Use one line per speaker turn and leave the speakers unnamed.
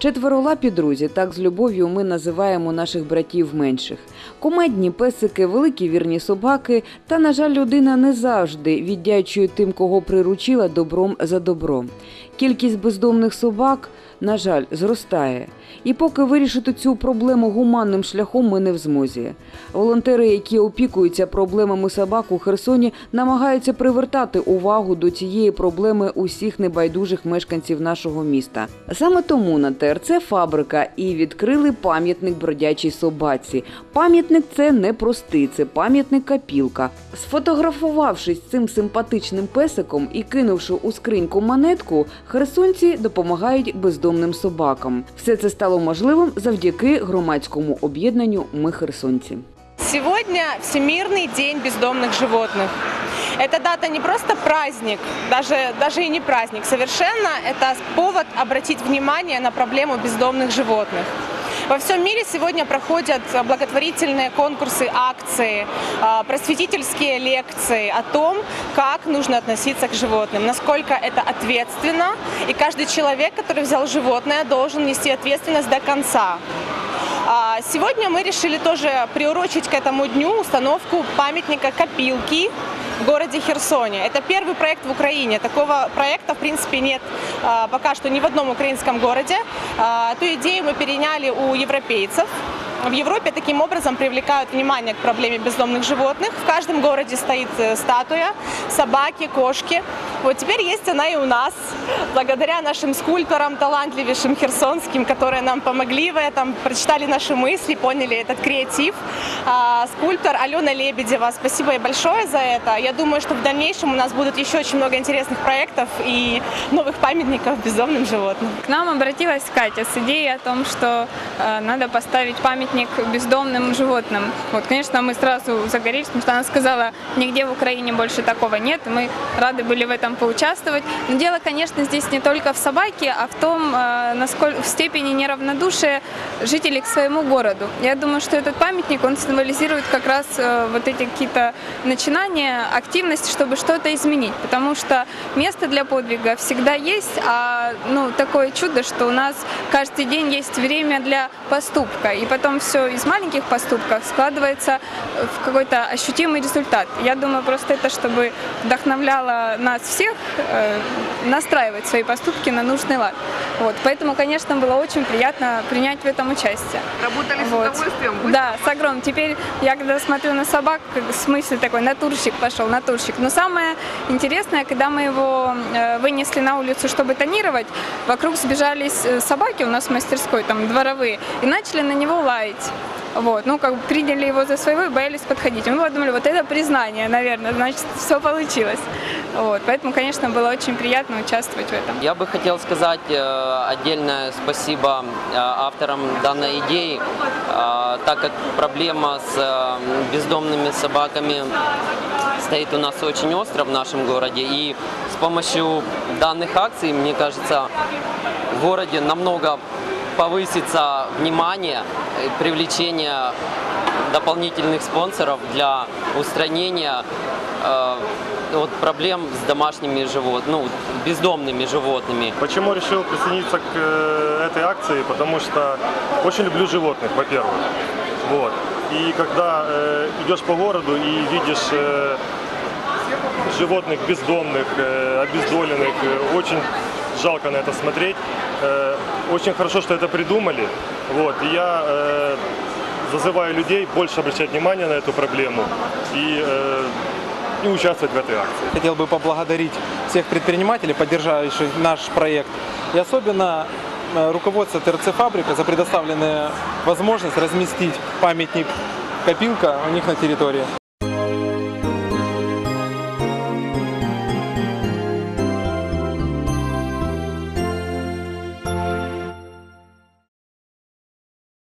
Четверолапі друзі, так з любов'ю ми називаємо наших братів менших. Комедні песики, великі вірні собаки. Та, на жаль, людина не завжди віддячує тим, кого приручила добром за добром. Кількість бездомних собак, на жаль, зростає. І поки вирішити цю проблему гуманним шляхом ми не в змозі. Волонтери, які опікуються проблемами собак у Херсоні, намагаються привертати увагу до цієї проблеми усіх небайдужих мешканців нашого міста. Саме тому на ТРЦ фабрика і відкрили пам'ятник бродячій собаці. Пам'ятник це не простий, це пам'ятник капілка. Сфотографувавшись з цим симпатичним песиком і кинувши у скриньку монетку, херсонці допомагають бездомним собакам. Все це стало можливим завдяки громадському об'єднанню Ми херсонці.
Сегодня Всемирный день бездомных животных. Эта дата не просто праздник, даже, даже и не праздник совершенно, это повод обратить внимание на проблему бездомных животных. Во всем мире сегодня проходят благотворительные конкурсы, акции, а, просветительские лекции о том, как нужно относиться к животным, насколько это ответственно, и каждый человек, который взял животное, должен нести ответственность до конца. А, Сегодня мы решили тоже приурочить к этому дню установку памятника копилки в городе Херсоне. Это первый проект в Украине. Такого проекта, в принципе, нет а, пока что ни в одном украинском городе. А, Ту идею мы переняли у европейцев. В Европе таким образом привлекают внимание к проблеме бездомных животных. В каждом городе стоит э, статуя, собаки, кошки. Вот теперь есть она и у нас, благодаря нашим скульпторам, талантливейшим херсонским, которые нам помогли в этом, прочитали наши мысли, поняли этот креатив. А, Скульптор Алена Лебедева, спасибо ей большое за это. Я думаю, что в дальнейшем у нас будут еще очень много интересных проектов и новых памятников бездомным животным.
К нам обратилась Катя с идеей о том, что э, надо поставить памятник бездомным животным. Вот, конечно, мы сразу загорелись, потому что она сказала, нигде в Украине больше такого нет, и мы рады были в этом поучаствовать. Но дело, конечно, здесь не только в собаке, а в том, э, насколько в степени неравнодушия жителей к своему городу. Я думаю, что этот памятник, он символизирует как раз э, вот эти какие-то начинания, активность, чтобы что-то изменить, потому что место для подвига всегда есть, а ну, такое чудо, что у нас каждый день есть время для поступка, и потом все из маленьких поступков складывается в какой-то ощутимый результат. Я думаю, просто это, чтобы вдохновляло нас всех э, настраивать свои поступки на нужный лад. Вот. Поэтому, конечно, было очень приятно принять в этом участие.
Работали
Вот. Да, с огромным. Теперь я когда смотрю на собак, как смысл такой, натурщик пошел, натурщик. Но самое интересное, когда мы его э, вынесли на улицу, чтобы тонировать, вокруг сбежались э, собаки у нас в мастерской, там дворовые, и начали на него лаять. Вот, ну, как бы приняли его за своего и боялись подходить. Мы подумали, вот это признание, наверное, значит, все получилось. Вот, поэтому, конечно, было очень приятно участвовать в этом.
Я бы хотел сказать э, отдельное спасибо э, авторам данной идеи, э, так как проблема с бездомными собаками стоит у нас очень остро в нашем городе. И с помощью данных акций, мне кажется, в городе намного повысится внимание, привлечение дополнительных спонсоров для устранения э, вот проблем с домашними животными, ну, бездомными животными.
Почему решил присоединиться к э, этой акции? Потому что очень люблю животных, во-первых. Вот. И когда э, идешь по городу и видишь э, животных бездомных, э, обездоленных, э, очень жалко на это смотреть. Э, очень хорошо, что это придумали. Вот. И я э, зазываю людей больше обращать внимание на эту проблему и, э, и участвовать в этой акции.
Хотел бы поблагодарить всех предпринимателей, поддержавших наш проект, и особенно э, руководство ТРЦ «Фабрика» за предоставленную возможность разместить памятник «Копилка» у них на территории.